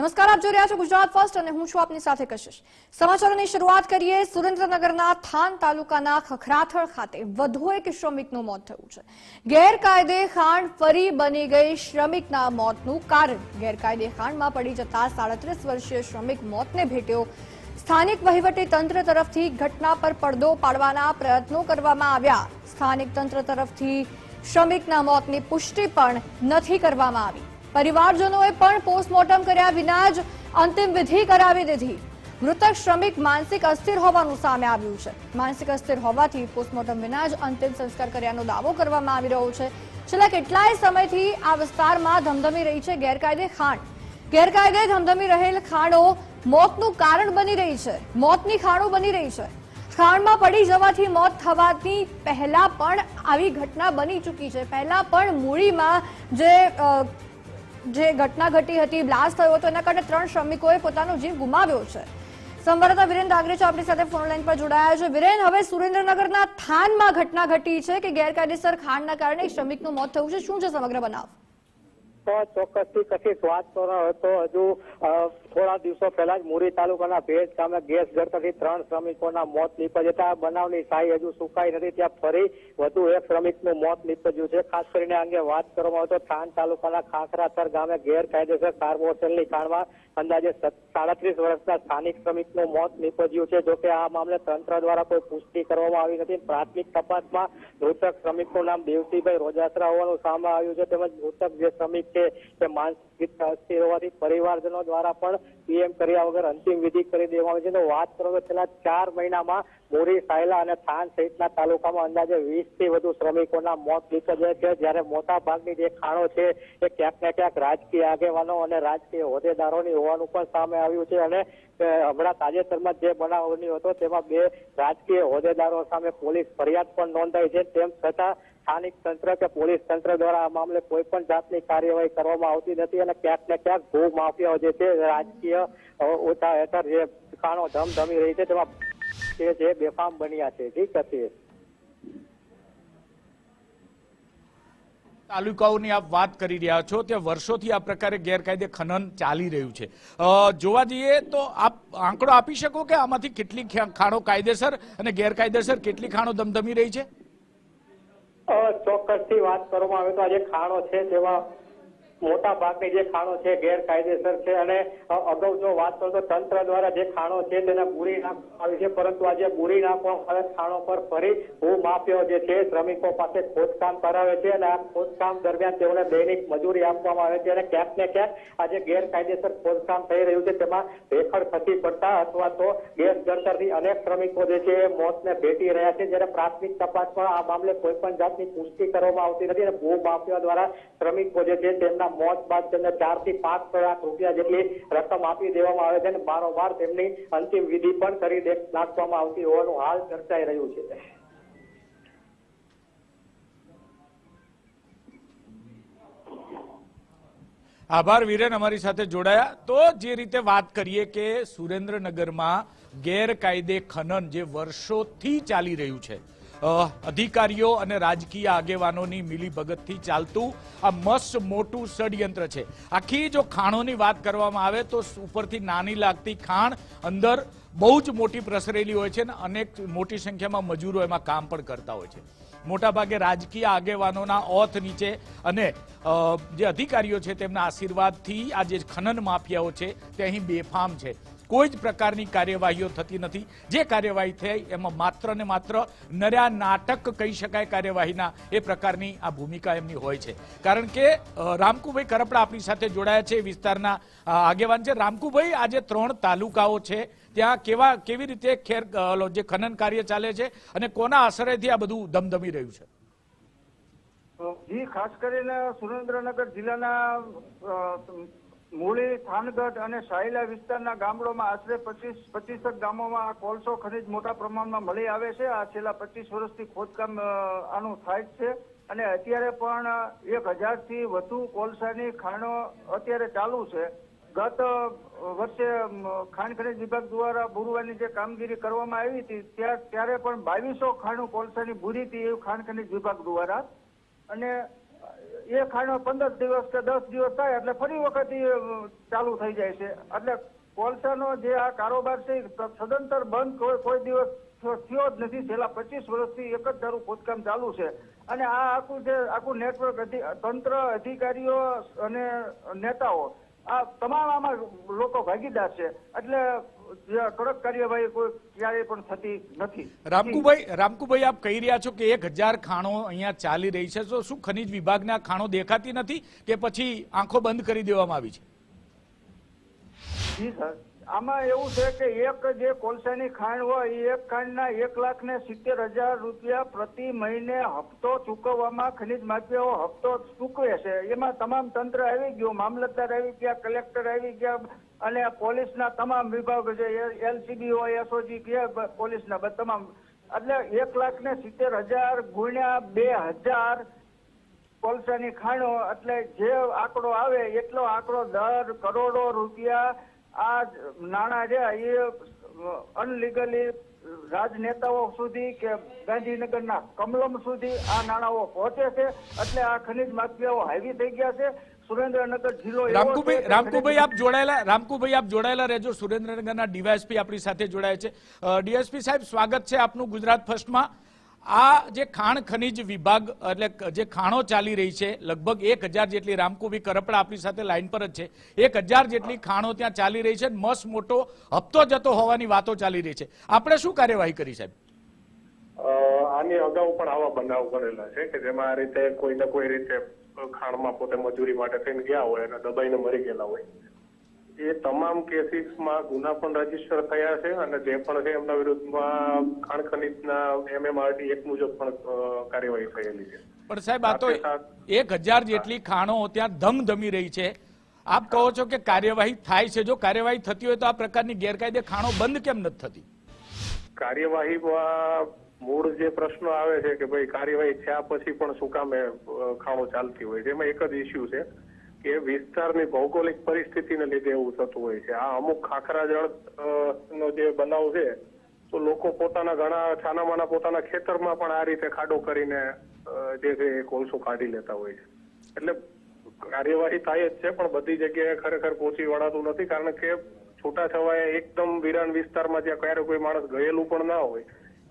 નમસ્કાર, આપ જોઈ રહ્યા છો ગુજરાત ફર્સ્ટ અને હું છું આપની સાથે કશિશ. સમાચારોની શરૂઆત કરીએ સુરેન્દ્રનગરના થાન તાલુકાના ખખરાથળ ખાતે. વધુ એક શ્રમિકનું મોત થયું છે. ગેરકાયદે ખાંડ ફરી બની ગઈ શ્રમિકના મોતનું કારણ. ગેરકાયદે ખાંડમાં પડી જતા સાડત્રીસ વર્ષીય શ્રમિક મોતને ભેટ્યો. સ્થાનિક વહીવટી તંત્ર તરફથી ઘટના પર પડદો પાડવાના પ્રયત્નો કરવામાં આવ્યા. સ્થાનિક તંત્ર તરફથી શ્રમિકના મોતની પુષ્ટિ પણ નથી કરવામાં આવી. પરિવારજનોએ પણ પોસ્ટમોર્ટમ કર્યા વિના જ અંતિમ વિધિ કરાવી દીધી. મૃતક શ્રમિક માનસિક અસ્થિર હોવાનું સામે આવ્યું છે. માનસિક અસ્થિર હોવાથી પોસ્ટમોર્ટમ વિના જ અંતિમ સંસ્કાર કર્યાનો દાવો કરવામાં આવી રહ્યો છે. છેલ્લા કેટલાય સમયથી આ વિસ્તારમાં ધમધમી રહી છે ગેરકાયદે ખાણ ગેરકાયદે ધમધમી રહેલ ખાણો મોતનું કારણ બની રહી છે. મોતની ખાણો બની રહી છે. ખાણમાં પડી જવાથી મોત થવાની પહેલા પણ આવી ઘટના બની ચૂકી છે. પહેલા પણ મૂળીમાં જે જે ઘટના ઘટી હતી, બ્લાસ્ટ થયો હતો, એના કારણે ત્રણ શ્રમિકોએ પોતાનો જીવ ગુમાવ્યો છે. સંવાદદાતા વિરેન દાગરેચો આપણી સાથે ફોન લાઈન પર જોડાયા છે. વિરેન, હવે સુરેન્દ્રનગરના થાનમાં ઘટના ઘટી છે કે ગેરકાયદેસર ખાણના કારણે એક શ્રમિકનું મોત થયું છે? શું છે સમગ્ર બનાવ? તો ચોક્કસથી કશીક વાત હતો. હજુ થોડા દિવસો પહેલા જ મુરી તાલુકાના ભેજ ગામે ગેસ ગળતરથી ત્રણ શ્રમિકોના મોત નીપજતા બનાવની સાઈ હજુ સુકાઈ નથી. ત્યાં ફરી વધુ એક શ્રમિકનું મોત નીપજ્યું છે. ખાસ કરીને અંગે વાત કરવામાં આવે તો થાન તાલુકાના ખાખરાસર ગામે ગેરકાયદેસર કાર્બોસેલની ખાણમાં અંદાજે સાડત્રીસ વર્ષના સ્થાનિક શ્રમિકનું મોત નીપજ્યું છે. જોકે આ મામલે તંત્ર દ્વારા કોઈ પુષ્ટિ કરવામાં આવી નથી. પ્રાથમિક તપાસમાં મૃતક શ્રમિકનું નામ દેવતીભાઈ રોજાસરા હોવાનું સામે આવ્યું છે. તેમજ મૃતક જે શ્રમિક છે તે માનસિક અસ્થિર હોવાથી પરિવારજનો દ્વારા પણ પીએમ કર્યા વગર અંતિમ વિધિ કરી દેવામાં છે. તો વાત કરો તો છેલ્લા ચાર મહિનામાં મોરી, સાયલા અને થાન સહિતના તાલુકામાં અંદાજે વીસથી વધુ શ્રમિકોના મોત નીપજ્યા છે. જ્યારે મોટા ભાગની જે ખાણો છે એ ક્યાંક ને ક્યાંક રાજકીય આગેવાનો અને રાજકીય હોદ્દેદારોની હોવાનું પણ સામે આવ્યું છે. અને હમણાં તાજેતરમાં જે બનાવ બન્યો હતો, તેમાં બે રાજકીય હોદ્દેદારો સામે પોલીસ ફરિયાદ પણ નોંધાઈ છે. તેમ છતાં સ્થાનિક તંત્ર કે પોલીસ તંત્ર દ્વારા આ મામલે કોઈ પણ જાતની કાર્યવાહી કરવામાં આવતી નથી અને ક્યાંક ને ક્યાંક ભૂ માફિયાઓ જે છે, રાજકીય ઓછા હેઠળ જે ખાણો ધમધમી રહી છે, તેમાં જે બેફામ બન્યા છે. ઠીક કશી તાલુકાઓની આપ વાત કરી રહ્યા છો તે વર્ષોથી આ પ્રકારે ગેરકાયદે ખનન ચાલી રહ્યું છે. જોવા જઈએ તો આપ આંકડો આપી શકો કે આમાંથી કેટલી ખાણો કાયદેસર અને ગેરકાયદેસર કેટલી ખાણો ધમધમી રહી છે? ચોક્કસથી વાત કરવામાં આવે તો આજે ખાણો છે તેમાં મોટા ભાગની જે ખાણો છે ગેરકાયદેસર છે અને અગાઉ જો વાત કરો તો તંત્ર દ્વારા જે ખાણો છે તેને બુરી નાખવામાં આવી છે, પરંતુ આજે બુરી નાખવામાં ખાણો પર ફરી ભૂમાફિયો જે છે શ્રમિકો પાસે ખોદકામ કરાવે છે અને આ ખોદકામ દરમિયાન તેઓને દૈનિક મજૂરી આપવામાં આવે છે અને ક્યાંક ને ક્યાંક આજે ગેરકાયદેસર ખોદકામ થઈ રહ્યું છે તેમાં ભેખડ ખસી પડતા અથવા તો ગેસ જળતરથી અનેક શ્રમિકો જે છે એ મોતને ભેટી રહ્યા છે, જ્યારે પ્રાથમિક તપાસમાં આ મામલે કોઈ પણ જાતની પુષ્ટિ કરવામાં આવતી નથી અને ભૂમાફિયા દ્વારા શ્રમિકો જે છે તેમના મોત બાદ તેમને ચારથી પાંચ લાખ રૂપિયા જેટલી રકમ આપી દેવામાં આવે છે અને બારોબાર તેમની અંતિમ વિધિ પણ કરી નાખવામાં આવતી હોવાનું હાલ ચર્ચાઈ રહ્યું છે. આભાર વિરેન અમારી સાથે જોડાયા. તો જે રીતે વાત કરીએ કે સુરેન્દ્રનગરમાં ગેરકાયદે ખનન જે વર્ષોથી ચાલી રહ્યું છે અધિકારીઓ અને રાજકીય આગેવાનોની મિલીભગતથી ચાલતું આ મસ્ત મોટું ષડયંત્ર છે. આખી જો ખાણોની વાત કરવામાં આવે તો ઉપરથી નાની લાગતી ખાણ અંદર બહુ જ મોટી પ્રસરેલી હોય છે અને અનેક મોટી સંખ્યામાં મજૂરો એમાં કામ પણ કરતા હોય છે. મોટાભાગે રાજકીય આગેવાનોના ઓથ નીચે અને જે અધિકારીઓ છે તેમના આશીર્વાદથી આ જે ખનન માફિયાઓ છે તે અહીં બેફામ છે. કોઈ જ પ્રકારની કાર્યવાહીઓ થતી નથી. જે કાર્યવાહી થઈ એમાં માત્ર ને માત્ર નર્યા નાટક કહી શકાય કાર્યવાહીના એ પ્રકારની આ ભૂમિકા એમની હોય છે. કારણ કે રામકુભાઈ કરપડા આપણી સાથે જોડાયા છે વિસ્તારના આગેવાન છે. રામકુભાઈ આજે ત્રણ તાલુકાઓ છે. ત્યાં કેવા, કેવી રીતે ખેર જે ખનન કાર્ય ચાલે છે અને કોના આશરેથી આ બધું ધમધમી રહ્યું છે? જી, ખાસ કરીને સુરેન્દ્રનગર જિલ્લાના મૂળી, થાનગઢ અને સાયલા વિસ્તારના ગામડોમાં આશરે પચીસ, પચીસક ગામોમાં આ કોલસો ખનીજ મોટા પ્રમાણમાં મળી આવે છે. આ છેલ્લા પચીસ વર્ષથી ખોદકામ આનું થાય છે. અને અત્યારે પણ એક હજારથી વધુ કોલસાની ખાણો અત્યારે ચાલુ છે. ગત વર્ષે ખાણ ખનીજ વિભાગ દ્વારા બુરવાની જે કામગીરી કરવામાં આવી હતી ત્યાં ત્યારે પણ બાવીસો ખાણું કોલસાની બુરી હતી એવું ખાણ ખનીજ વિભાગ દ્વારા. અને એ ખાણ પંદર દિવસ કે દસ દિવસ થાય એટલે ફરી વખત ચાલુ થઈ જાય છે. એટલે કોલસાનો જે આ કારોબાર છે સદંતર બંધ કોઈ કોઈ દિવસ થયો જ નથી. છેલ્લા પચીસ વર્ષથી એક જ તારું ખોદકામ ચાલુ છે. અને આ આખું જે, આખું નેટવર્ક તંત્ર, અધિકારીઓ અને નેતાઓ, આ તમામ આમાં લોકો ભાગીદાર છે. એટલે કડક કાર્યવાહી કોઈ ક્યારેય પણ થતી નથી. રામકુભાઈ રામકુભાઈ આપ કહી રહ્યા છો કે એક હજાર ખાણો અહીંયા ચાલી રહી છે તો શું ખનિજ વિભાગના ખાણો દેખાતી નથી કે પછી આંખો બંધ કરી દેવામાં આવી છે? જી સર. આમાં એવું છે કે એક જે કોલસાની ખાણ હોય એ એક ખાંડના એક લાખ ને સિત્તેર હજાર રૂપિયા પ્રતિ મહિને હપ્તો ચૂકવવામાં ખનીજ માફિયાઓ હપ્તો ચૂકવે છે. એમાં તમામ તંત્ર આવી ગયું મામલતદાર આવી ગયા કલેક્ટર આવી ગયા અને પોલીસના તમામ વિભાગો છે એલસીબી હોય, એસઓજી કે પોલીસના તમામ. એટલે એક લાખ ને સિત્તેર હજાર ગુણ્યા બે હજાર કોલસાની ખાણો. એટલે જે આંકડો આવે, એટલો આંકડો દર કરોડો રૂપિયા આ નાણાં છે. એ અનલીગલી રાજનેતાઓ સુધી કે ગાંધીનગરના કમલમ સુધી આ નાણાંઓ પહોંચે છે. એટલે આ ખનીજ માફિયાઓ હાઈવી થઈ ગયા છે. સુરેન્દ્રનગર જિલ્લો રામકુભાઈ રામકુભાઈ આપ જોડાયેલા રામકુભાઈ આપ જોડાયેલા રહેજો. સુરેન્દ્રનગરના ડીવાયએસપી આપણી સાથે જોડાયા છે. ડીએસપી સાહેબ સ્વાગત છે આપનું ગુજરાત ફર્સ્ટમાં. આ જે ખાણ ખનિજ વિભાગ એટલે જે ખાણો ચાલી રહી છે લગભગ એક હજાર જેટલી રામકુભાઈ કરપડા આપણી સાથે લાઈન પર જ છે. એક હજાર જેટલી ખાણો ત્યાં ચાલી રહી છે મસ્ત મોટો હપ્તો જતો હોવાની વાતો ચાલી રહી છે. આપણે શું કાર્યવાહી કરી સાહેબ? આની અગાઉ પણ આવા બનાવ કરેલા છે કે જેમાં આ રીતે કોઈ ને કોઈ રીતે ખાણમાં પોતે મજૂરી માટે થઈને ગયા હોય અને દબાઈને મરી ગયેલા હોય. એ તમામ કેસીસમાં ગુના પણ રજિસ્ટર થયા છે અને જે પણ છે એમના વિરુદ્ધમાં ખાણ ખનીજના એમએમઆરટી એક મુજબ પણ કાર્યવાહી થયેલી છે. પણ સાહેબ આ તો એક હજાર જેટલી ખાણો ત્યાં ધમધમી રહી છે. આપ કહો છો કે કાર્યવાહી થાય છે. જો કાર્યવાહી થતી હોય તો આ પ્રકારની ગેરકાયદે ખાણો બંધ કેમ નથી થતી? કાર્યવાહીમાં મૂળ જે પ્રશ્નો આવે છે કે ભાઈ કાર્યવાહી થયા પછી પણ શું કામે ખાણો ચાલતી હોય છે, એમાં એક જ ઇસ્યુ છે કે વિસ્તારની ભૌગોલિક પરિસ્થિતિને લીધે એવું થતું હોય છે. આ અમુક ખાખરા જળ નો જે બનાવ છે, તો લોકો પોતાના ઘણા છાનામાના પોતાના ખેતરમાં પણ આ રીતે ખાડો કરીને જે છે એ કોલસો કાઢી લેતા હોય છે. એટલે કાર્યવાહી થાય જ છે, પણ બધી જગ્યાએ ખરેખર પહોંચી વળાતું નથી, કારણ કે છૂટાછવાયા એકદમ વિરાન વિસ્તારમાં જ્યાં ક્યારે કોઈ માણસ ગયેલું પણ ના હોય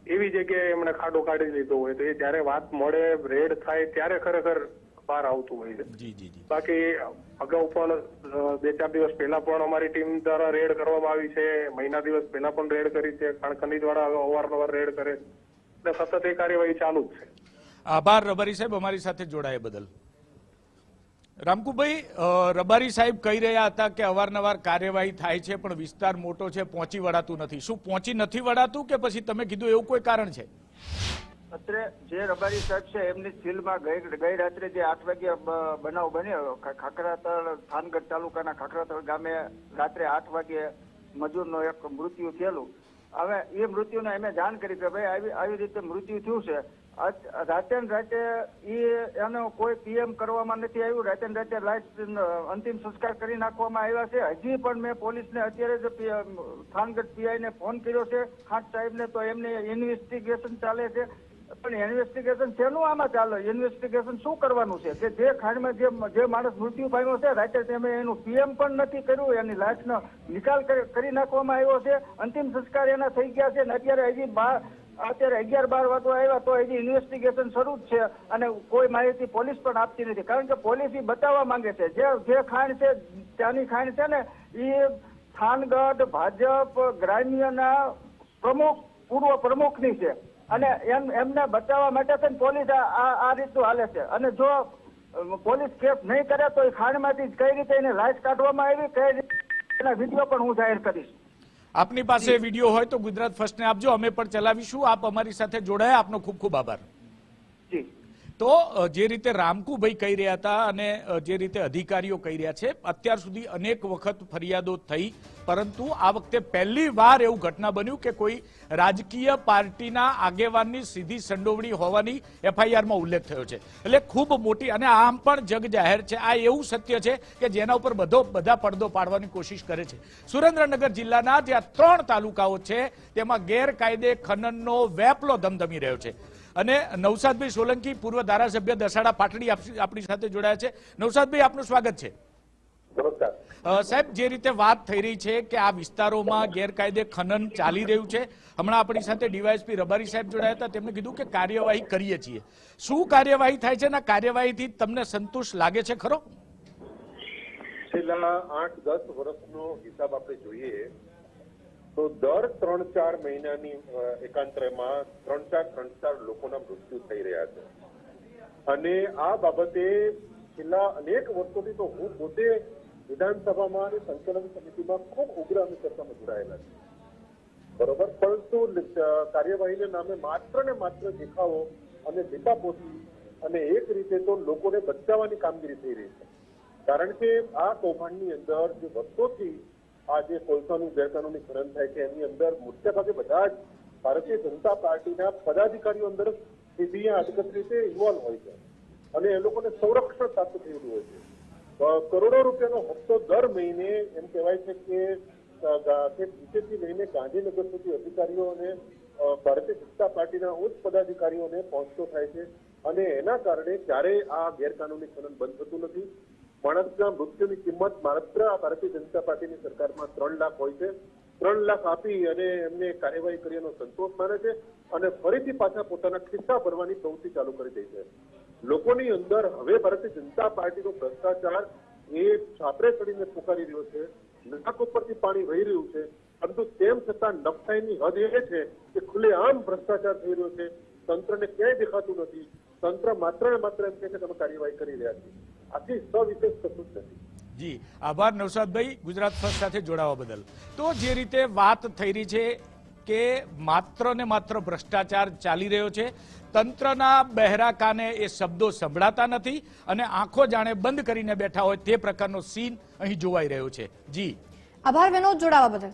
એવી જગ્યાએ એમણે ખાડો કાઢી લીધો હોય તો એ જ્યારે વાત મળે રેડ થાય ત્યારે ખરેખર બહાર આવતું હોય છે. બાકી અગાઉ પણ બે ચાર દિવસ પહેલા પણ અમારી ટીમ દ્વારા રેડ કરવામાં આવી છે. મહિના દિવસ પહેલા પણ રેડ કરી છે. કારણ ખનીજ વાળા અવારનવાર રેડ કરે એટલે સતત એ કાર્યવાહી ચાલુ જ છે. આભાર રબારી સાહેબ અમારી સાથે જોડાયા બદલ. રામકુભાઈ રબારી સાહેબ કહી રહ્યા હતા કે અવારનવાર કાર્યવાહી થાય છે, પણ વિસ્તાર મોટો છે, પહોંચી વળાતું નથી. શું પહોંચી નથી વળાતું કે પછી તમે કીધું એવું કોઈ કારણ છે? અત્રે જે રબારી સાહેબ છે, એમની સીલમાં ગઈ રાત્રે જે આઠ વાગે બનાવ બન્યો ખાખરાતળ, થાનગઢ તાલુકાના ખાખરાતળ ગામે રાત્રે આઠ વાગે મજૂરનો એક મૃત્યુ થયેલું. હવે એ મૃત્યુને અમે જાણ કરી કે ભાઈ આવી આવી રીતે મૃત્યુ થયું છે. રાતે રાતે એ એનો કોઈ પીએમ કરવામાં નથી આવ્યું. રાતે રાતે લાઈટ અંતિમ સંસ્કાર કરી નાખવામાં આવ્યા છે. હજી પણ મેં પોલીસને અત્યારે જ થાનગઢ પીઆઈને ફોન કર્યો છે. ખાટ સાહેબને તો એમને ઇન્વેસ્ટિગેશન ચાલે છે. પણ ઇન્વેસ્ટિગેશન શેનું આમાં ચાલે. ઇન્વેસ્ટિગેશન શું કરવાનું છે? કે જે ખાણમાં જે જે માણસ મૃત્યુ પામ્યો છે રાતે તમે એનું પીએમ પણ નથી કર્યું, એની લાશનો નિકાલ કરી નાખવામાં આવ્યો છે. અંતિમ સંસ્કાર એના થઈ ગયા છે ને અત્યારે હજી બાર અત્યારે અગિયાર બાર વાગવા આવ્યા તો હજી ઇન્વેસ્ટિગેશન શરૂ જ છે અને કોઈ માહિતી પોલીસ પણ આપતી નથી. કારણ કે પોલીસ બતાવવા માંગે છે. જે જે ખાણ છે, ત્યાંની ખાણ છે ને એ થાનગઢ, ભાજપ, ગ્રામ્યના પ્રમુખ પૂર્વ પ્રમુખની છે. અને એમ એમને બચાવવા માટે છે ને પોલીસ આ આ આ રીતનું હાલે છે. અને જો પોલીસ કેસ નહીં કરે તો એ ખાણમાંથી કઈ રીતે એને લાશ કાઢવામાં આવી કઈ રીતે એના વીડિયો પણ હું જાહેર કરીશ. આપની પાસે વીડિયો હોય તો ગુજરાત ફર્સ્ટને આપજો. અમે પણ ચલાવીશું. આપ અમારી સાથે જોડાયા. આપનો ખૂબ ખૂબ આભાર. જી. તો જે રીતે રામકુભાઈ કહી રહ્યા હતા અને જે રીતે અધિકારીઓ કહી રહ્યા છે, અત્યાર સુધી અનેક વખત ફરિયાદો થઈ, પરંતુ આ વખતે પહેલી વાર એવું ઘટના બન્યું કે કોઈ રાજકીય પાર્ટીના આગેવાનની સીધી સંડોવણી હોવાની એફઆઈઆરમાં ઉલ્લેખ થયો છે. એટલે ખૂબ મોટી અને આમ પણ જગ જાહેર છે. આ એવું સત્ય છે કે જેના ઉપર બધો, બધા પડદો પાડવાની કોશિશ કરે છે. સુરેન્દ્રનગર જિલ્લાના જ્યાં ત્રણ તાલુકાઓ છે, તેમાં ગેરકાયદે ખનનનો વેપલો ધમધમી રહ્યો છે. અને નવસાદભાઈ સોલંકી પૂર્વ ધારાસભ્ય દસાડા પાટડી આપ- આપણી સાથે જોડાયા છે. નવસાદભાઈ આપનું સ્વાગત છે. સાહેબ જે રીતે વાત થઈ રહી છે કે આ વિસ્તારોમાં ગેરકાયદે ખનન ચાલી રહ્યું છે હમણાં આપણી સાથે ડીવાયએસપી રબારી સાહેબ જોડાયા હતા તેમણે કીધું કે કાર્યવાહી કરીએ છીએ. શું કાર્યવાહી થાય છે અને કાર્યવાહીથી તમને સંતુષ્ટ લાગે છે ખરો? છેલ્લા આઠ દસ વર્ષનો હિસાબ આપણે જોઈએ તો દર ત્રણ ચાર મહિનાની એકાંતરમાં ત્રણ ચાર ત્રણ ચાર લોકોના મૃત્યુ થઈ રહ્યા છે. અને આ બાબતે છેલ્લા અનેક વર્ષોથી તો હું પોતે વિધાનસભામાં અને સંકલન સમિતિમાં ખૂબ ઉગ્ર ચર્ચામાં જોડાયેલા છે. બરોબર? પરંતુ કાર્યવાહીને નામે માત્ર ને માત્ર દેખાવો અને લીપાપોથી અને એક રીતે તો લોકોને બચાવવાની કામગીરી થઈ રહી છે. કારણ કે આ કૌભાંડની અંદર જે વર્ષોથી આ જે કોલસાનું ગેરકાનૂની ખનન થાય છે, એની અંદર મોટાભાગે બધા જ ભારતીય જનતા પાર્ટીના પદાધિકારીઓ અંદર સીધી યા રીતે ઇન્વોલ્વ હોય છે. અને એ લોકોને સંરક્ષણ પ્રાપ્ત થયેલું હોય છે. કરોડો રૂપિયાનો હપ્તો દર મહિને એમ કહેવાય છે કે નીચેથી લઈને ગાંધીનગર સુધી અધિકારીઓ અને ભારતીય જનતા પાર્ટીના ઉચ્ચ પદાધિકારીઓને પહોંચતો થાય છે. અને એના કારણે ક્યારેય આ ગેરકાનૂની ખનન બંધ થતું નથી. માણસના મૃત્યુની કિંમત માત્ર ભારતીય જનતા પાર્ટીની સરકારમાં ત્રણ લાખ હોય છે. ત્રણ લાખ આપી અને એમને કાર્યવાહી કરી એનો સંતોષ માને છે અને ફરીથી પાછા પોતાના ખિસ્સા ભરવાની પ્રવૃત્તિ ચાલુ કરી દે છે. લોકોની અંદર હવે ભારતીય જનતા પાર્ટીનો ભ્રષ્ટાચાર એ છાપરે ચડીને પુકારી રહ્યો છે. નાક ઉપરથી પાણી વહી રહ્યું છે. પરંતુ તેમ છતાં નફાઈની હદ એ છે કે ખુલ્લેઆમ ભ્રષ્ટાચાર થઈ રહ્યો છે. તંત્રને ક્યાંય દેખાતું નથી. તંત્ર માત્ર ને માત્ર એમ કે તમે કાર્યવાહી કરી રહ્યા છીએ. આથી સવિશેષ કશું જ નથી જી આભાર નવસાદભાઈ ગુજરાત ફર્સ્ટ સાથે જોડાવા બદલ. તો જે રીતે વાત થઈ રહી છે કે માત્ર ને માત્ર ભ્રષ્ટાચાર ચાલી રહ્યો છે તંત્રના બહેરા કાને એ શબ્દો સંભળાતા નથી અને આંખો જાણે બંધ કરીને બેઠા હોય તે પ્રકારનો સીન અહીં જોવાઈ રહ્યો છે. જી. આભાર વિનોદ જોડાવા બદલ.